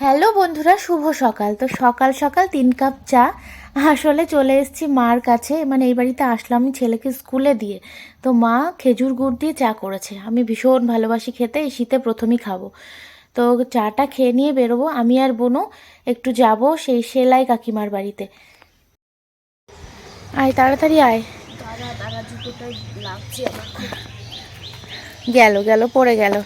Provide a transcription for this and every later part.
Hello বন্ধুরা, শুভ সকাল। তো সকাল সকাল তিন কাপ চা। আসলে চলে এসেছি মার কাছে। মানে এই বাড়িতে আসলাম ছেলেকে স্কুলে দিয়ে। তো মা খেজুর গুড় দিয়ে চা করেছে। আমি ভীষণ ভালোবাসি খেতে, এই শীতে প্রথমেই খাব। তো চাটা খেয়ে নিয়ে বেরোবো। আমি আর বোনও একটু যাব সেই সেলাই কাকিমার বাড়িতে। আয়, তাড়াতাড়ি আয়। গেল গেল, পড়ে গেল।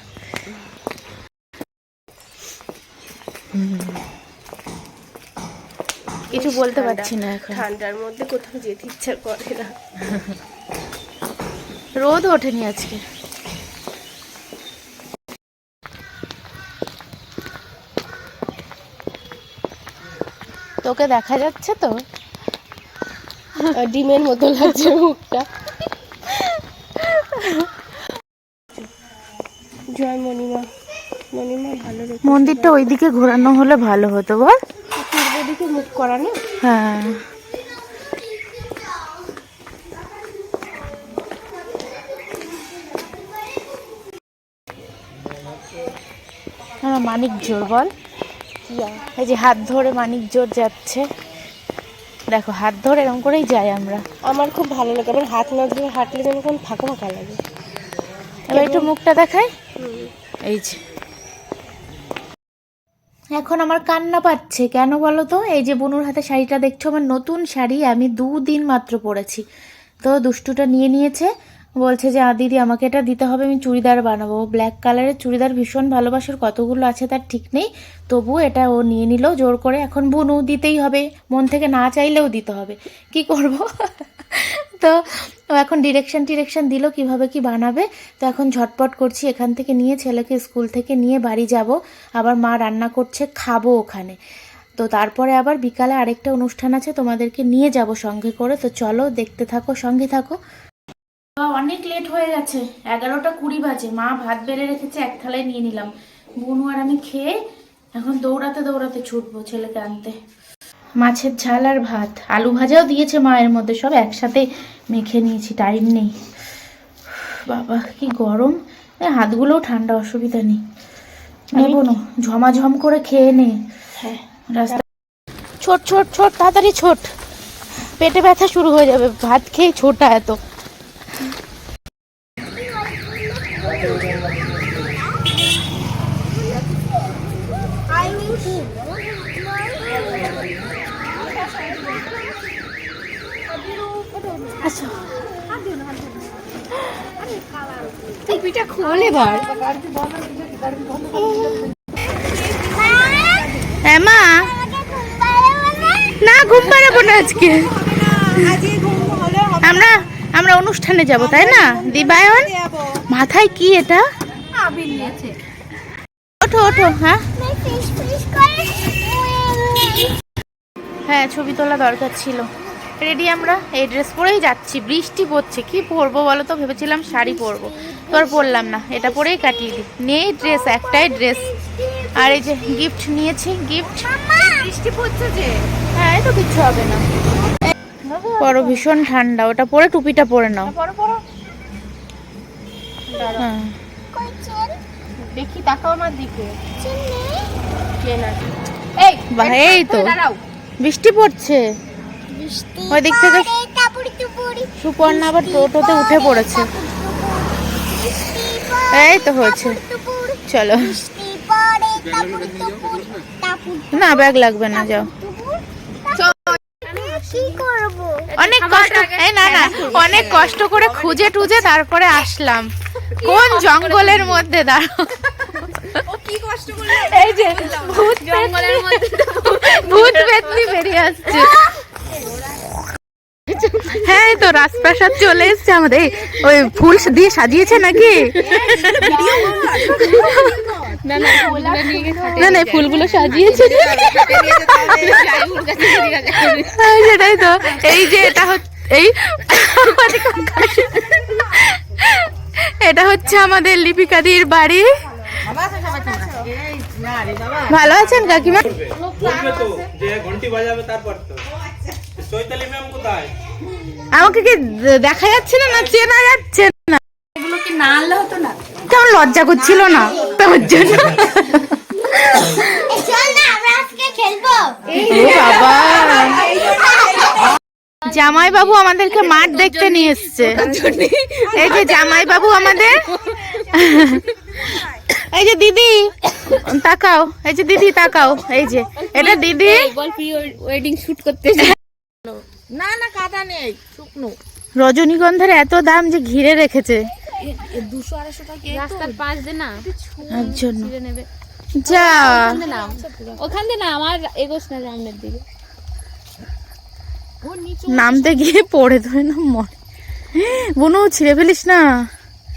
কিছু বলতে পারছি না এখন। ঠান্ডার মধ্যে কোথাও যেতে ইচ্ছা করে না। রোদ ওঠেনি আজকে। তোকে দেখা যাচ্ছে তো? ডিমের মতো লাগছে মুখটা। মন্দিরটা ওইদিকে ঘোরানো হলে ভালো হতো বল? পূর্ব দিকে মুখ করা না? হ্যাঁ। মানিক জোর বল। এই যে হাত ধরে মানিক জোর যাচ্ছে। দেখো হাত ধরে এরকম করেই যাই আমরা। আমার খুব ভালো লাগে আমার হাত না ধরে হাঁটলে যেন ফাঁকা ফাঁকা লাগে। এবার একটু মুখটা দেখাই। এই যে। এখন আমার কান্না পাচ্ছে। কেন বলো তো? এই যে বনুর হাতে শাড়িটা দেখছ? আমার নতুন শাড়ি আমি দুদিন মাত্র পরেছি। তো দুষ্টুটা নিয়ে নিয়েছে। বলছে যে দিদি, আমাকে এটা দিতে হবে, আমি চুড়িদার বানাবো। ব্ল্যাক কালারের চুড়িদার ভীষণ ভালোবাসার কতগুলো আছে তার ঠিক নেই। তবু এটা ও নিয়ে নিল জোর করে। এখন বুনু দিতেই হবে, মন থেকে না চাইলেও দিতে হবে। কি করব? তো এখন ডিরেকশন টিরেকশন দিল কীভাবে কি বানাবে। তো এখন ঝটপট করছি এখান থেকে নিয়ে ছেলেকে স্কুল থেকে নিয়ে বাড়ি যাব। আবার মা রান্না করছে, খাব ওখানে। তো তারপরে আবার বিকালে আরেকটা অনুষ্ঠান আছে, তোমাদেরকে নিয়ে যাব সঙ্গে করে। তো চলো দেখতে থাকো, সঙ্গে থাকো। অনেক লেট হয়ে গেছে। এগারোটা কুড়ি বাজে। মা ভাত বেড়ে রেখেছে এক থালায় নিয়ে নিলাম। বুনু আর আমি খেয়ে এখন দৌড়াতে দৌড়াতে ছুটবো ছেলেকে আনতে। মাছের ঝাল আর ভাত। আলু ভাজাও দিয়েছে মায়ের মধ্যে সব একসাথে মেখে নিয়েছি টাইম নেই। বাবা কি গরম। হাতগুলোও ঠান্ডা অসুবিধা নেই। নেব না। ঝমাঝম করে খেয়ে নে। হ্যাঁ। রাস্তা ছোট ছোট ছোট তাড়াতাড়ি ছোট। পেটে ব্যথা শুরু হয়ে যাবে। ভাত খেয়ে ছোটা এত। আচ্ছা। হ্যাঁ মা। না না আজকে। আমরা আমরা অনুষ্ঠানে যাব, তাই না? দিবায়ন, মাথায় কি এটা? ওঠো ওঠো হ্যাঁ। হ্যাঁ ছবি তোলা দরকার ছিল। রেডি আমরা। এই ড্রেস পরেই যাচ্ছি। বৃষ্টি পড়ছে। কি পরবো বলো তো? ভেবেছিলাম শাড়ি পরবো। তো আর পরলাম না। এটা পরেই কাটিয়ে দিই। নেই ড্রেস একটাই ড্রেস আর এই যে গিফট নিয়েছি গিফট বৃষ্টি পড়ছে যে। হ্যাঁ এই তো কিচ্ছু হবে না। পরো ভীষণ ঠান্ডা। ওটা পরে টুপিটা পরে নাও। পড়ো পড়ো হ্যাঁ। দেখি তাকাও আমার দিকে। এই তো। বৃষ্টি পড়ছে। ওই দিক থেকে সুপর্ণা আবার টোটোতে উঠে পড়েছে। এই তো হয়েছে। চলো। না ব্যাগ লাগবে না যাও। অনেক কষ্ট এই না না অনেক কষ্ট করে খুঁজে টুজে তারপরে আসলাম। কোন জঙ্গলের মধ্যে দাঁড়ো কি কষ্ট করলে এই যে ভূত জঙ্গলের মধ্যে ভূত পেতনি বেরিয়ে আসছে। হ্যাঁ এই তো রাজপ্রাসাদ চলে এসছে আমাদের। ওই ফুল দিয়ে সাজিয়েছে নাকি? না না ফুলগুলো সাজিয়েছে। হ্যাঁ, সেটাই তো। এই যে এটা হচ্ছে এই এটা হচ্ছে আমাদের লিপিকাদির বাড়ি। ভালো আছেন কাকিমা? যে ঘন্টি বাজাবে তারপর তো। চৈতালি ম্যাম কোথায়? আমাকে কি দেখা যাচ্ছে না না চেনা যাচ্ছে না? এগুলো কি না আনলে হতো না? কেমন লজ্জা করছিল না তোর জন্য। জামাই বাবু। আমাদেরকে মাঠ দেখতে নিয়ে এসছে। এই যে জামাই বাবু আমাদের। এই যে দিদি তাকাও। এই যে দিদি তাকাও। এই যে এটা দিদি। ওয়েডিং শুট করতে। না না কাটা নেই শুকনো। রজনীগন্ধার এত দাম যে ঘিরে রেখেছে। দুশো আড়াইশো টাকা রাস্তার পাশ দিয়ে না? তার জন্য। নেবে। যা। ওখান দিয়ে নাম। ওখান দিয়ে না আমার এগোস না সামনের দিকে। নামতে গিয়ে পড়ে ধরে না মরে। বুনু ছিঁড়ে ফেলিস না।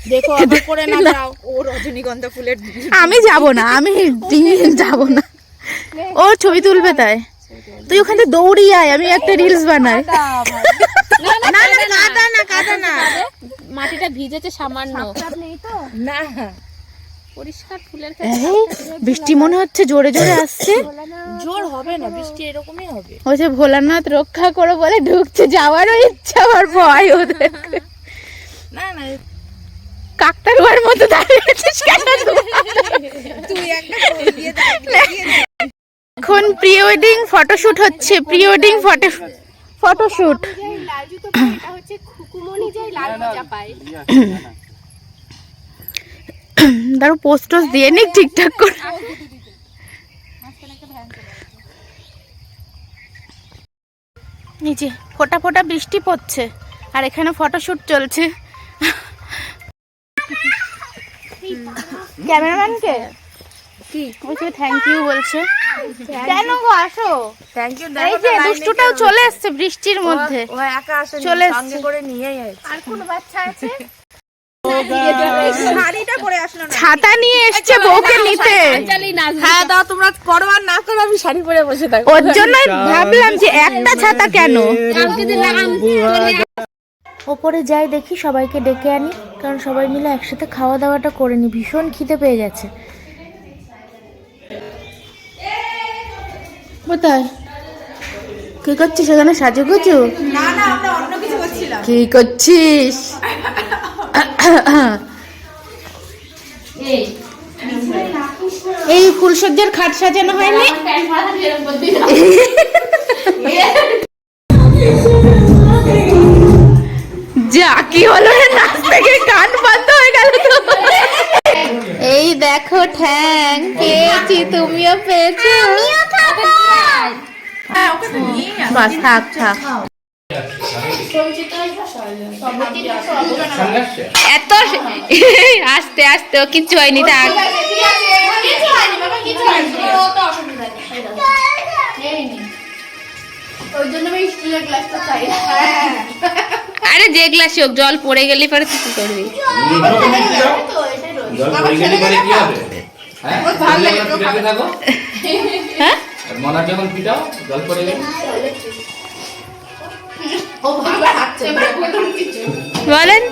দেখো করে না যাও। ও রজনীগন্ধা ফুলের আমি যাব না আমি যাব না। ও ছবি তুলবে তাই। তুই ওখানে দৌড়িয়ে আয় আমি একটা রিলস বানাই। না না কাটা না কাটা না। মাটিটা ভিজেছে সামান্য। না। পরিষ্কার ফুলের বৃষ্টি মনে হচ্ছে জোরে জোরে আসছে। জোর হবে না বৃষ্টি এরকমই হবে। ওই যে ভোলানাথ রক্ষা করে বলে ঢুকছে যাওয়ারও ইচ্ছা আমার ভয় ওদের। না না কাকতারুয়ার মতো দাঁড়িয়ে আছিস কেন? তুই একটা। এখন প্রি ওয়েডিং ফটোশুট হচ্ছে প্রি ওয়েডিং ফটো ফটোশুট দাঁড়ো পোস্ট দিয়ে নিক ঠিকঠাক করে। নিচে ফোটা ফোটা বৃষ্টি পড়ছে, আর এখানে ফটোশুট চলছে। ক্যামেরাম্যানকে? কি? বলছে থ্যাংক ইউ বলছে। কেন গো আসো? থ্যাংক ইউ এই যে দুষ্টুটাও চলে এসছে বৃষ্টির মধ্যে। ও একা আসে চলে সঙ্গে করে নিয়েই আসে আর কোন বাচ্চা আছে? শাড়িটা পরে আসলো না। ছাতা নিয়ে এসছে বউকে নিতে। হ্যাঁ দাও তোমরা করো আর না করো আমি শাড়ি পরে বসে থাকব। ওর জন্যই ভাবলাম যে একটা ছাতা কেন? ওপরে যাই দেখি সবাইকে ডেকে আনি কারণ সবাই মিলে একসাথে খাওয়া দাওয়াটা করে নি ভীষণ খিদে পেয়ে গেছে। কোথায়? কি করছিস এখানে? সাজু গুজু না না আমরা অন্য কিছু করছিলাম। কি করছিস? এই ফুলসজ্জার খাট সাজানো হয়নি? যা কি হলো রে নাচ থেকে গান বন্ধ হয়ে গেল তো এই দেখো ঠ্যাং পেয়েছি তুমিও পেয়েছ। আমিও খাব। বাস থাক থাক। এত আস্তে আস্তে ও কিচ্ছু হয়নি থাক। আরে যে গ্লাসে হোক জল পড়ে গেলে পরে তুই কি করবি? জল পড়ে গেলে পরে কি হবে? হ্যাঁ? যখন পিটাতে থাকো। হ্যাঁ? আর মনার যখন পিটাও জল পড়ে গেলে? বলেন।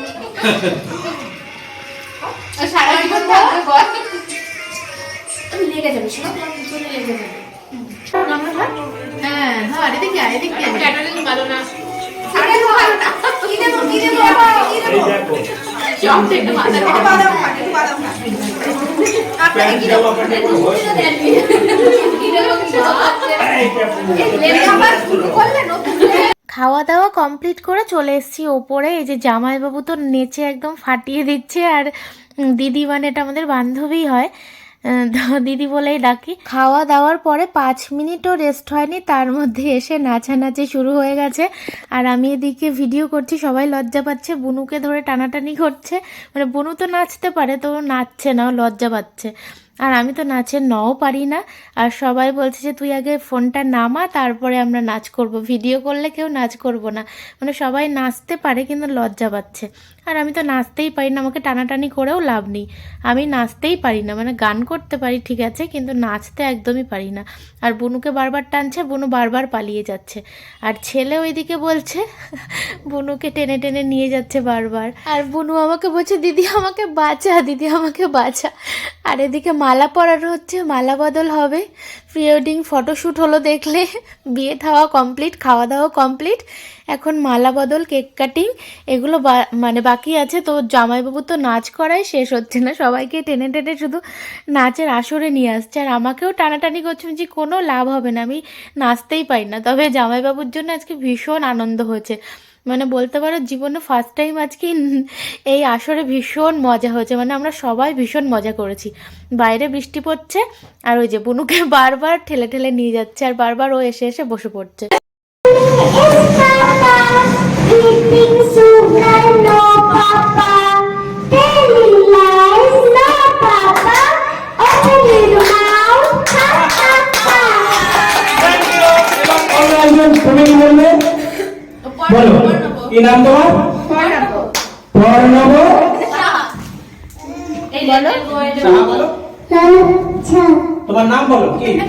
খাওয়া দাওয়া কমপ্লিট করে চলে এসেছি ওপরে। এই যে জামাইবাবু তো নেচে একদম ফাটিয়ে দিচ্ছে আর দিদি মানে এটা আমাদের বান্ধবী হয়। দিদি বলেই ডাকি। খাওয়া দাওয়ার পরে পাঁচ মিনিটও রেস্ট হয়নি, তার মধ্যে এসে নাচানাচি শুরু হয়ে গেছে। আর আমি এদিকে ভিডিও করছি, সবাই লজ্জা পাচ্ছে, বুনুকে ধরে টানাটানি করছে। মানে বুনু তো নাচতে পারে, তো নাচছে না লজ্জা পাচ্ছে। আর আমি তো নাচে নও পারি না। আর সবাই বলছে যে, তুই আগে ফোনটা নামা, তারপরে আমরা নাচ করব। ভিডিও করলে কেউ নাচ করব না। মানে সবাই নাচতে পারে, কিন্তু লজ্জা পাচ্ছে। আর আমি তো নাচতেই পারি না, আমাকে টানাটানি করেও লাভ নেই। আমি নাচতেই পারি না মানে গান করতে পারি, ঠিক আছে, কিন্তু নাচতে একদমই পারি না। আর বনুকে বারবার টানছে, বনু বারবার পালিয়ে যাচ্ছে। আর ছেলে ওইদিকে বলছে, বনুকে টেনে টেনে নিয়ে যাচ্ছে বারবার। আর বনু আমাকে বলছে, দিদি, আমাকে বাঁচা, দিদি, আমাকে বাঁচা। আর এদিকে মালা পরানো হচ্ছে, মালা বদল হবে। প্রি ওয়েডিং ফটোশ্যুট হলো দেখলে, বিয়ে থাওয়া কমপ্লিট খাওয়া দাওয়া কমপ্লিট এখন মালা বদল কেক কাটিং এগুলো মানে বাকি আছে, তো জামাইবাবু তো নাচ করাই শেষ হচ্ছে না, সবাইকে টেনে টেনে শুধু নাচের আসরে নিয়ে আসছে, আর আমাকেও টানাটানি করছে যে কোনো লাভ হবে না, আমি নাচতেই পারি না। তবে জামাইবাবুর জন্য আজকে ভীষণ আনন্দ হয়েছে। মানে বলতে পারো জীবনে ফার্স্ট টাইম আজকে এই আসরে ভীষণ মজা হয়েছে। মানে আমরা সবাই ভীষণ মজা করেছি। বাইরে বৃষ্টি পড়ছে, আর ওই যে বনুকে বারবার ঠেলে ঠেলে নিয়ে যাচ্ছে, আর বারবার ও এসে এসে বসে পড়ছে।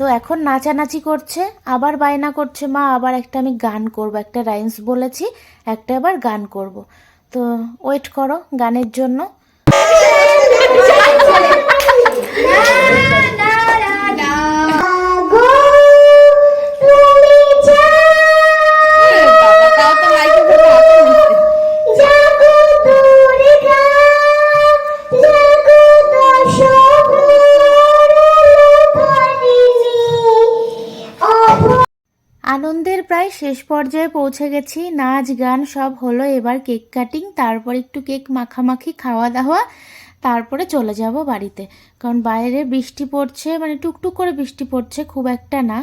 তো এখন নাচানাচি করছে আবার বায়না করছে মা আবার একটা আমি গান করব একটা রাইমস বলেছি একটা আবার গান করব তো ওয়েট করো গানের জন্য প্রায় শেষ পর্যায়ে পৌঁছে গেছি। নাচ, গান সব হলো। এবার কেক কাটিং, তারপর একটু কেক মাখামাখি খাওয়া দাওয়া তারপরে চলে যাব বাড়িতে। কারণ বাইরে বৃষ্টি পড়ছে মানে টুকটুক করে বৃষ্টি পড়ছে, খুব একটা না।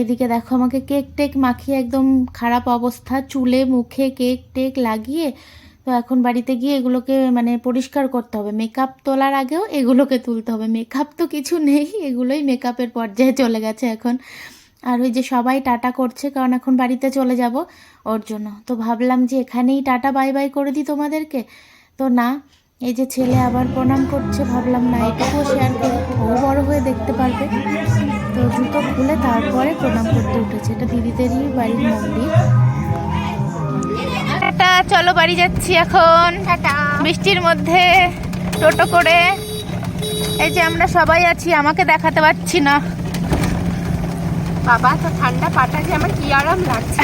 এদিকে দেখো আমাকে কেক টেক মাখিয়ে একদম খারাপ অবস্থা, চুলে, মুখে কেক টেক লাগিয়ে তো এখন বাড়িতে গিয়ে এগুলোকে মানে পরিষ্কার করতে হবে। মেকআপ তোলার আগেও এগুলোকে তুলতে হবে। মেকআপ তো কিছু নেই, এগুলোই মেকআপের পর্যায়ে চলে গেছে এখন। আর ওই যে সবাই টাটা করছে কারণ এখন বাড়িতে চলে যাব ওর জন্য। তো ভাবলাম যে এখানেই টাটা বাই বাই করে দিই তোমাদেরকে। তো না এই যে ছেলে আবার প্রণাম করছে ভাবলাম না এটুকুও শেয়ার করি। ও বড় হয়ে দেখতে পারবে। তো জুতো খুলে তারপরে প্রণাম করতে উঠেছে। এটা দিদিদেরই বাড়ির মন্দির। টাটা চলো বাড়ি যাচ্ছি এখন। বৃষ্টির মধ্যে টোটো করে। এই যে আমরা সবাই আছি আমাকে দেখাতে পারছি না। বাবা তো ঠান্ডা পাটা যে আমার কি আরাম লাগছে